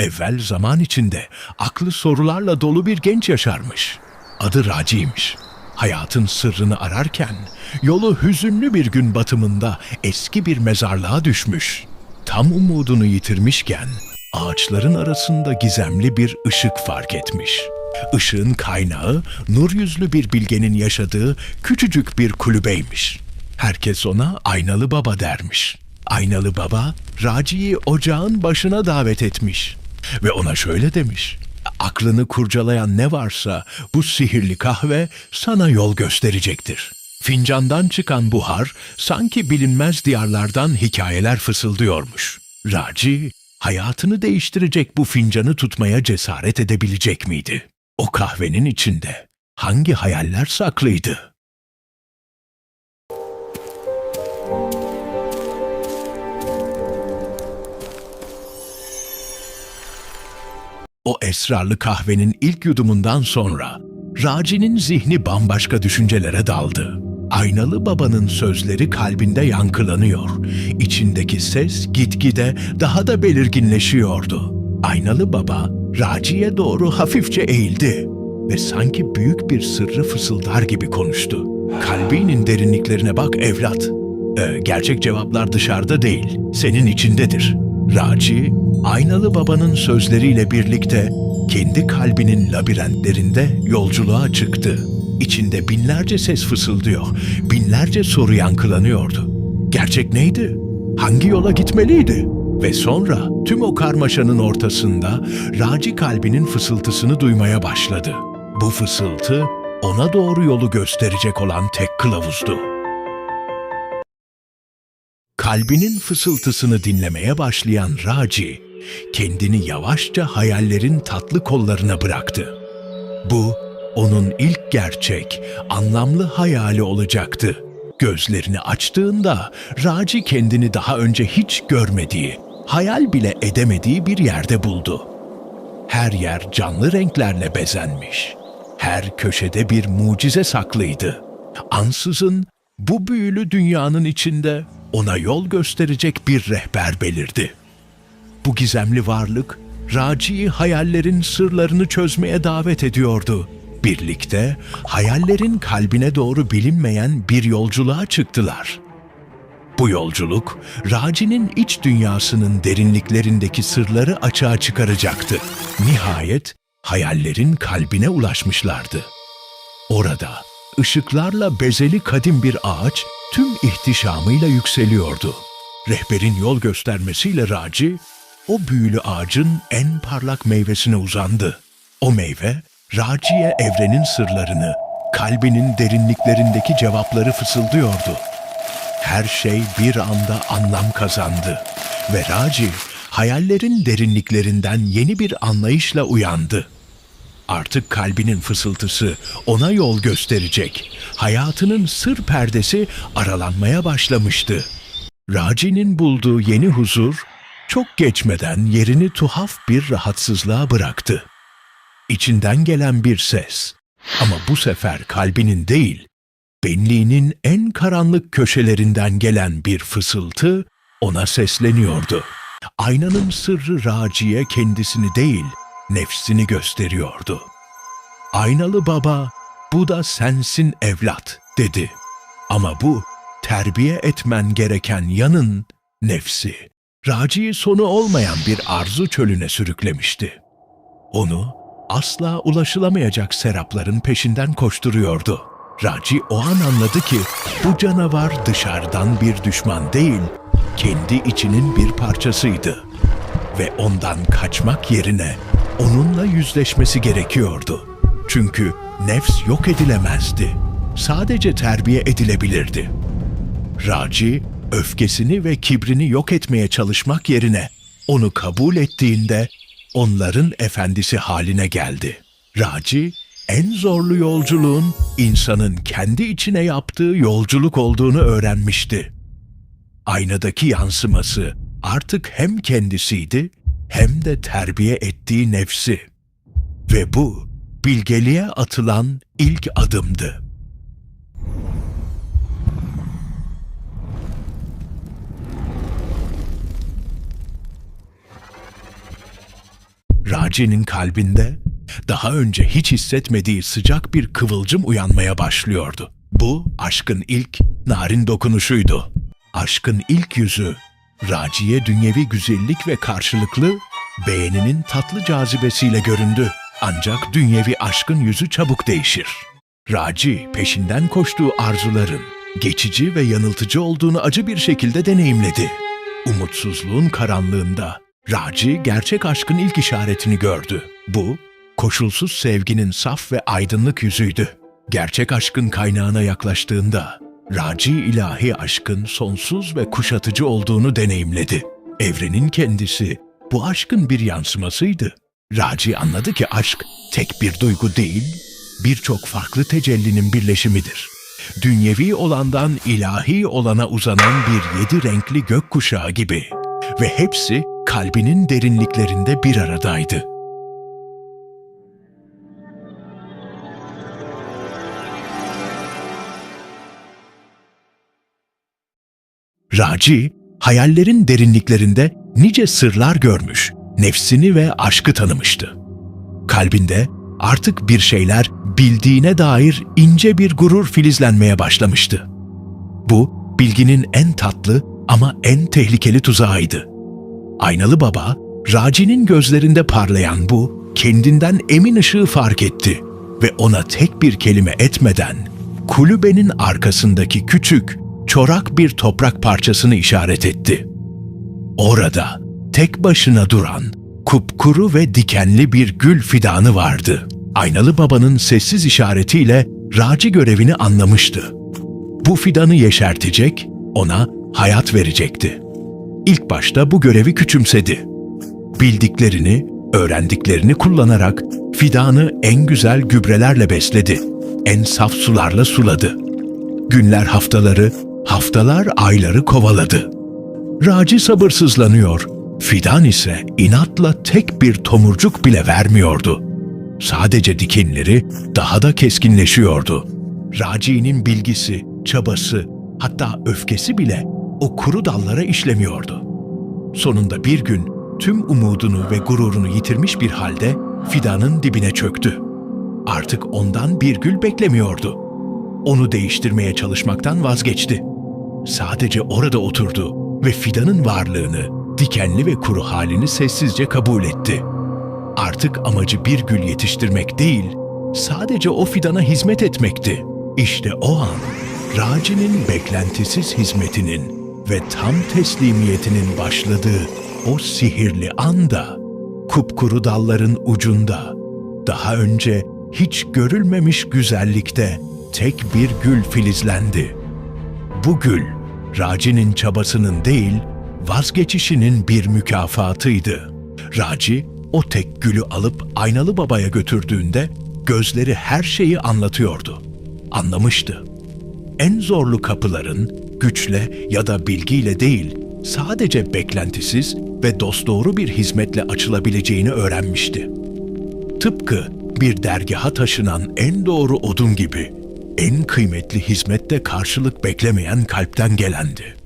Evvel zaman içinde aklı sorularla dolu bir genç yaşarmış. Adı Raci'ymiş. Hayatın sırrını ararken yolu hüzünlü bir gün batımında eski bir mezarlığa düşmüş. Tam umudunu yitirmişken ağaçların arasında gizemli bir ışık fark etmiş. Işığın kaynağı nur yüzlü bir bilgenin yaşadığı küçücük bir kulübeymiş. Herkes ona Aynalı Baba dermiş. Aynalı Baba, Raci'yi ocağın başına davet etmiş. Ve ona şöyle demiş. Aklını kurcalayan ne varsa bu sihirli kahve sana yol gösterecektir. Fincandan çıkan buhar sanki bilinmez diyarlardan hikayeler fısıldıyormuş. Raci, hayatını değiştirecek bu fincanı tutmaya cesaret edebilecek miydi? O kahvenin içinde hangi hayaller saklıydı? O esrarlı kahvenin ilk yudumundan sonra Raci'nin zihni bambaşka düşüncelere daldı. Aynalı babanın sözleri kalbinde yankılanıyor. İçindeki ses gitgide daha da belirginleşiyordu. Aynalı baba Raci'ye doğru hafifçe eğildi ve sanki büyük bir sırrı fısıldar gibi konuştu. Kalbinin derinliklerine bak evlat. Ee, gerçek cevaplar dışarıda değil, senin içindedir. Raci, aynalı babanın sözleriyle birlikte kendi kalbinin labirentlerinde yolculuğa çıktı. İçinde binlerce ses fısıldıyor, binlerce soru yankılanıyordu. Gerçek neydi? Hangi yola gitmeliydi? Ve sonra tüm o karmaşanın ortasında Raci kalbinin fısıltısını duymaya başladı. Bu fısıltı ona doğru yolu gösterecek olan tek kılavuzdu. Kalbinin fısıltısını dinlemeye başlayan Raci, kendini yavaşça hayallerin tatlı kollarına bıraktı. Bu, onun ilk gerçek, anlamlı hayali olacaktı. Gözlerini açtığında Raci kendini daha önce hiç görmediği, hayal bile edemediği bir yerde buldu. Her yer canlı renklerle bezenmiş. Her köşede bir mucize saklıydı. Ansızın bu büyülü dünyanın içinde ona yol gösterecek bir rehber belirdi. Bu gizemli varlık Raci'yi hayallerin sırlarını çözmeye davet ediyordu. Birlikte hayallerin kalbine doğru bilinmeyen bir yolculuğa çıktılar. Bu yolculuk Raci'nin iç dünyasının derinliklerindeki sırları açığa çıkaracaktı. Nihayet hayallerin kalbine ulaşmışlardı. Orada ışıklarla bezeli kadim bir ağaç tüm ihtişamıyla yükseliyordu. Rehberin yol göstermesiyle Raci, o büyülü ağacın en parlak meyvesine uzandı. O meyve, Raci'ye evrenin sırlarını, kalbinin derinliklerindeki cevapları fısıldıyordu. Her şey bir anda anlam kazandı ve Raci, hayallerin derinliklerinden yeni bir anlayışla uyandı. Artık kalbinin fısıltısı ona yol gösterecek. Hayatının sır perdesi aralanmaya başlamıştı. Raci'nin bulduğu yeni huzur çok geçmeden yerini tuhaf bir rahatsızlığa bıraktı. İçinden gelen bir ses ama bu sefer kalbinin değil, benliğinin en karanlık köşelerinden gelen bir fısıltı ona sesleniyordu. Aynanın sırrı Raci'ye kendisini değil, nefsini gösteriyordu. Aynalı baba, bu da sensin evlat dedi. Ama bu terbiye etmen gereken yanın nefsi. Raci'yi sonu olmayan bir arzu çölüne sürüklemişti. Onu asla ulaşılamayacak serapların peşinden koşturuyordu. Raci o an anladı ki bu canavar dışarıdan bir düşman değil, kendi içinin bir parçasıydı. Ve ondan kaçmak yerine onunla yüzleşmesi gerekiyordu. Çünkü nefs yok edilemezdi. Sadece terbiye edilebilirdi. Raci, öfkesini ve kibrini yok etmeye çalışmak yerine onu kabul ettiğinde onların efendisi haline geldi. Raci, en zorlu yolculuğun insanın kendi içine yaptığı yolculuk olduğunu öğrenmişti. Aynadaki yansıması artık hem kendisiydi hem de terbiye ettiği nefsi. Ve bu bilgeliğe atılan ilk adımdı. Raci'nin kalbinde daha önce hiç hissetmediği sıcak bir kıvılcım uyanmaya başlıyordu. Bu aşkın ilk narin dokunuşuydu. Aşkın ilk yüzü Raci'ye dünyevi güzellik ve karşılıklı beğeninin tatlı cazibesiyle göründü. Ancak dünyevi aşkın yüzü çabuk değişir. Raci peşinden koştuğu arzuların geçici ve yanıltıcı olduğunu acı bir şekilde deneyimledi. Umutsuzluğun karanlığında Raci gerçek aşkın ilk işaretini gördü. Bu, koşulsuz sevginin saf ve aydınlık yüzüydü. Gerçek aşkın kaynağına yaklaştığında Raci ilahi aşkın sonsuz ve kuşatıcı olduğunu deneyimledi. Evrenin kendisi bu aşkın bir yansımasıydı. Raci anladı ki aşk tek bir duygu değil, birçok farklı tecellinin birleşimidir. Dünyevi olandan ilahi olana uzanan bir yedi renkli gökkuşağı gibi ve hepsi kalbinin derinliklerinde bir aradaydı. Raci, hayallerin derinliklerinde nice sırlar görmüş, nefsini ve aşkı tanımıştı. Kalbinde artık bir şeyler bildiğine dair ince bir gurur filizlenmeye başlamıştı. Bu, bilginin en tatlı ama en tehlikeli tuzağıydı. Aynalı baba, Raci'nin gözlerinde parlayan bu, kendinden emin ışığı fark etti ve ona tek bir kelime etmeden, kulübenin arkasındaki küçük, çorak bir toprak parçasını işaret etti. Orada tek başına duran, kupkuru ve dikenli bir gül fidanı vardı. Aynalı babanın sessiz işaretiyle Raci görevini anlamıştı. Bu fidanı yeşertecek, ona hayat verecekti. İlk başta bu görevi küçümsedi. Bildiklerini, öğrendiklerini kullanarak fidanı en güzel gübrelerle besledi. En saf sularla suladı. Günler haftaları, haftalar ayları kovaladı. Raci sabırsızlanıyor. Fidan ise inatla tek bir tomurcuk bile vermiyordu. Sadece dikenleri daha da keskinleşiyordu. Raci'nin bilgisi, çabası, hatta öfkesi bile o kuru dallara işlemiyordu. Sonunda bir gün tüm umudunu ve gururunu yitirmiş bir halde fidanın dibine çöktü. Artık ondan bir gül beklemiyordu. Onu değiştirmeye çalışmaktan vazgeçti. Sadece orada oturdu ve fidanın varlığını, dikenli ve kuru halini sessizce kabul etti. Artık amacı bir gül yetiştirmek değil, sadece o fidana hizmet etmekti. İşte o an Raci'nin beklentisiz hizmetinin ve tam teslimiyetinin başladığı o sihirli anda, kupkuru dalların ucunda, daha önce hiç görülmemiş güzellikte tek bir gül filizlendi. Bu gül, Raci'nin çabasının değil, vazgeçişinin bir mükafatıydı. Raci, o tek gülü alıp aynalı babaya götürdüğünde gözleri her şeyi anlatıyordu. Anlamıştı. En zorlu kapıların güçle ya da bilgiyle değil, sadece beklentisiz ve dosdoğru bir hizmetle açılabileceğini öğrenmişti. Tıpkı bir dergaha taşınan en doğru odun gibi en kıymetli hizmette karşılık beklemeyen kalpten gelendi.